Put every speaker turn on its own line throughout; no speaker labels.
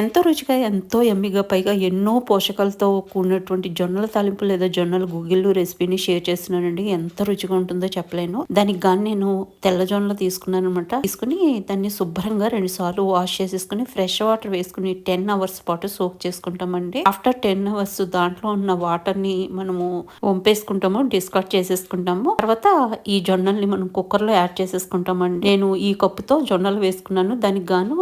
ఎంతో రుచిగా ఎంతో ఎమ్మిగా పైగా ఎన్నో పోషకాలతో కూడినటువంటి జొన్నల తాలింపు లేదా జొన్నల గుగ్గిళ్ళు రెసిపీని షేర్ చేస్తున్నానండి. ఎంత రుచిగా ఉంటుందో చెప్పలేను. దానికి గాని నేను తెల్ల జొన్నలు తీసుకున్నాను అనమాట తీసుకుని దాన్ని శుభ్రంగా రెండు సార్లు వాష్ చేసేసుకుని ఫ్రెష్ వాటర్ వేసుకుని టెన్ అవర్స్ పాటు సోక్ చేసుకుంటామండి. ఆఫ్టర్ టెన్ అవర్స్ దాంట్లో ఉన్న వాటర్ని మనము వంపేసుకుంటాము డిస్కార్డ్ చేసేసుకుంటాము. తర్వాత ఈ జొన్నల్ని మనం కుక్కర్లో యాడ్ చేసేసుకుంటామండి. నేను ఈ కప్పుతో జొన్నలు వేసుకున్నాను. దానికి గాను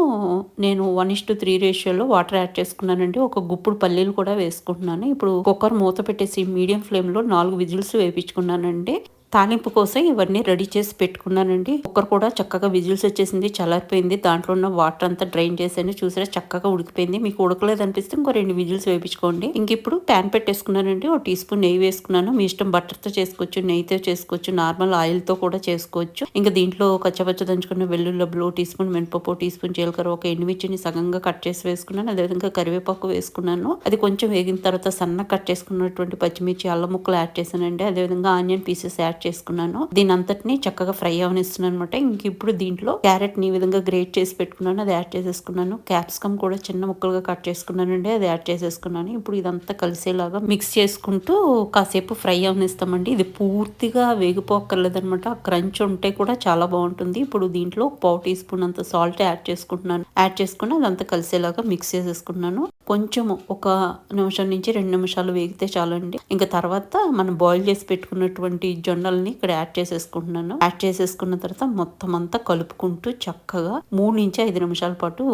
నేను one is to three ratio రేషియోలో వాటర్ యాడ్ చేసుకున్నానండి. ఒక గుప్పుడు పల్లీలు కూడా వేసుకుంటున్నాను. ఇప్పుడు కుక్కర్ మూత పెట్టేసి మీడియం ఫ్లేమ్లో నాలుగు విజిల్స్ వేపించుకున్నానండి. తాలింపు కోసం ఇవన్నీ రెడీ చేసి పెట్టుకున్నానండి. కుక్కర్ కూడా చక్కగా విజిల్స్ వచ్చేసింది చల్లారిపోయింది. దాంట్లో ఉన్న వాటర్ అంతా డ్రైన్ చేశాను చూసారా చక్కగా ఉడికిపోయింది. మీకు ఉడకలేదు అనిపిస్తే ఇంకో రెండు విజిల్స్ వేపించుకోండి ఇంక ఇప్పుడు ప్యాన్ పెట్టేసుకున్నానండి. ఒక టీ స్పూన్ నెయ్యి వేసుకున్నాను. మీ ఇష్టం బటర్తో చేసుకోవచ్చు నెయ్యితో చేసుకోవచ్చు నార్మల్ ఆయిల్తో కూడా చేసుకోవచ్చు. ఇంకా దీంట్లో కచ్చపచ్చ దంచుకున్న వెల్లుల్లబ్లు టీ స్పూన్ మినపప్పు టీ స్పూన్ జీలకర్ర ఒక ఎండుమిర్చిని సగంగా కట్ చేసి వేసుకున్నాను. అదేవిధంగా కరివేపాకు వేసుకున్నాను. అది కొంచెం వేగిన తర్వాత సన్న కట్ చేసుకున్నటువంటి పచ్చిమిర్చి అల్లం ముక్కలు యాడ్ చేశానండి. అదేవిధంగా ఆనియన్ పీసెస్ యాడ్ చేసుకున్నాను. దీని అంతటిని చక్కగా ఫ్రై అవనిస్తున్నాను అనమాట ఇంక ఇప్పుడు దీంట్లో క్యారెట్ని విధంగా గ్రేట్ చేసి పెట్టుకున్నాను. అది యాడ్ చేసేసుకున్నాను. క్యాప్సికమ్ కూడా చిన్న ముక్కలుగా కట్ చేసుకున్నానండి. అది యాడ్ చేసేసుకున్నాను. ఇప్పుడు ఇదంతా కలిసేలాగా మిక్స్ చేసుకుంటూ కాసేపు ఫ్రై అవనిస్తామండి. ఇది పూర్తిగా వేగిపోక్కర్లేదు అనమాట క్రంచ్ ఉంటే కూడా చాలా బాగుంటుంది. ఇప్పుడు దీంట్లో పావు టీ స్పూన్ అంత సాల్ట్ యాడ్ చేసుకుంటున్నాను. యాడ్ చేసుకుని అదంతా కలిసేలాగా మిక్స్ చేసేసుకున్నాను. కొంచెం ఒక నిమిషం నుంచి రెండు నిమిషాలు వేగితే చాలండి. ఇంకా తర్వాత మనం బాయిల్ చేసి పెట్టుకున్నటువంటి జొన్నల్ని ఇక్కడ యాడ్ చేసేసుకుంటున్నాను. యాడ్ చేసేసుకున్న తర్వాత మొత్తం అంతా కలుపుకుంటూ చక్కగా మూడు నుంచి ఐదు నిమిషాల పాటు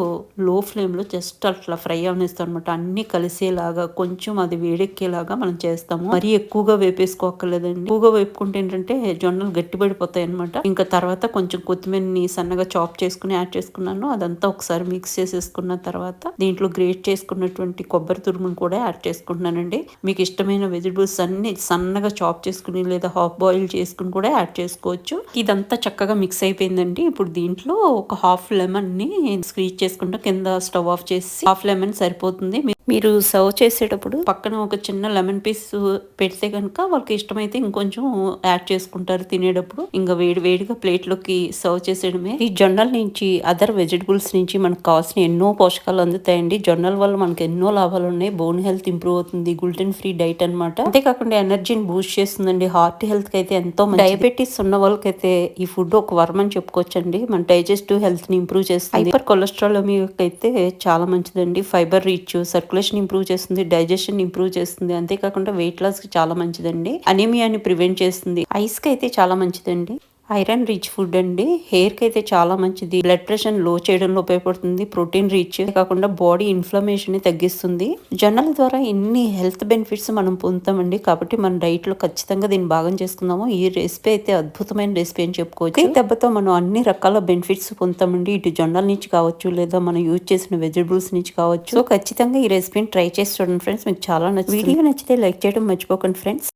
లో ఫ్లేమ్లో జస్ట్ అట్లా ఫ్రై అవనిస్తాం అనమాట అన్ని కలిసేలాగా కొంచెం అది వేడెక్కేలాగా మనం చేస్తాము. మరీ ఎక్కువగా వేపేసుకోక్కర్లేదండి. ఎక్కువగా వేపుకుంటే ఏంటంటే జొన్నలు గట్టిపడిపోతాయి అనమాట ఇంకా తర్వాత కొంచెం కొత్తిమీరని సన్నగా చాప్ చేసుకుని యాడ్ చేసుకున్నాను. అదంతా ఒకసారి మిక్స్ చేసేసుకున్న తర్వాత దీంట్లో గ్రేట్ చేసుకున్న ఉన్నటువంటి కొబ్బరి తురుమును కూడా యాడ్ చేసుకుంటున్నానండి. మీకు ఇష్టమైన వెజిటబుల్స్ అన్ని సన్నగా చాప్ చేసుకుని లేదా హాఫ్ బాయిల్ చేసుకుని కూడా యాడ్ చేసుకోవచ్చు. ఇదంతా చక్కగా మిక్స్ అయిపోయిందండి. ఇప్పుడు దీంట్లో ఒక హాఫ్ లెమన్ని స్క్వీజ్ చేసుకుంటా కింద స్టవ్ ఆఫ్ చేసి హాఫ్ లెమన్ సరిపోతుంది. మీరు సర్వ్ చేసేటప్పుడు పక్కన ఒక చిన్న లెమన్ పీస్ పెడితే కనుక వాళ్ళకి ఇష్టమైతే ఇంకొంచెం యాడ్ చేసుకుంటారు తినేటప్పుడు. ఇంకా వేడి వేడిగా ప్లేట్లోకి సర్వ్ చేసేయడమే. ఈ జొన్నల నుంచి అదర్ వెజిటబుల్స్ నుంచి మనకు కావాల్సిన ఎన్నో పోషకాలు అందుతాయండి. జొన్నల వల్ల మనకు ఎన్నో లాభాలు ఉన్నాయి. బోన్ హెల్త్ ఇంప్రూవ్ అవుతుంది. గ్లూటెన్ ఫ్రీ డైట్ అనమాట అంతేకాకుండా ఎనర్జీని బూస్ట్ చేస్తుందండి. హార్ట్ హెల్త్కి అయితే ఎంతో డయాబెటీస్ ఉన్న వాళ్ళకైతే ఈ ఫుడ్ ఒక వరం అని చెప్పుకోవచ్చండి. మన డైజెస్టివ్ హెల్త్ని ఇంప్రూవ్ చేస్తుంది. హైపర్ కొలెస్ట్రాల్ అయితే చాలా మంచిదండి. ఫైబర్ రీచ్ సర్క్యులేషన్ ఇంప్రూవ్ చేస్తుంది డైజెషన్ ఇంప్రూవ్ చేస్తుంది. అంతేకాకుండా వెయిట్ లాస్కి చాలా మంచిదండి. అనేమియాని ప్రివెంట్ చేస్తుంది. ఐస్కి అయితే చాలా మంచిదండి. ఐరన్ రిచ్ ఫుడ్ అండి. హెయిర్కి అయితే చాలా మంచిది. బ్లడ్ ప్రెషర్లో చేయడంలో ఉపయోగపడుతుంది. Protein rich. కాకుండా బాడీ ఇన్ఫ్లమేషన్ని తగ్గిస్తుంది. జొన్నల ద్వారా ఎన్ని హెల్త్ బెనిఫిట్స్ మనం పొందుతామండి. కాబట్టి మన డైట్లో ఖచ్చితంగా దీన్ని భాగం చేసుకుందాము. ఈ రెసిపీ అయితే అద్భుతమైన రెసిపీ అని చెప్పుకోవచ్చు. ఈ దెబ్బతో మనం అన్ని రకాల బెనిఫిట్స్ పొందుతామండి. ఇటు జొన్నల నుంచి కావచ్చు లేదా మనం యూజ్ చేసిన వెజిటబుల్స్ నుంచి కావచ్చు. సో ఖచ్చితంగా ఈ రెసిపీని ట్రై చేసి చూడండి ఫ్రెండ్స్. మీకు చాలా నచ్చింది వీడియో నచ్చితే లైక్ చేయడం మర్చిపోకండి ఫ్రెండ్స్.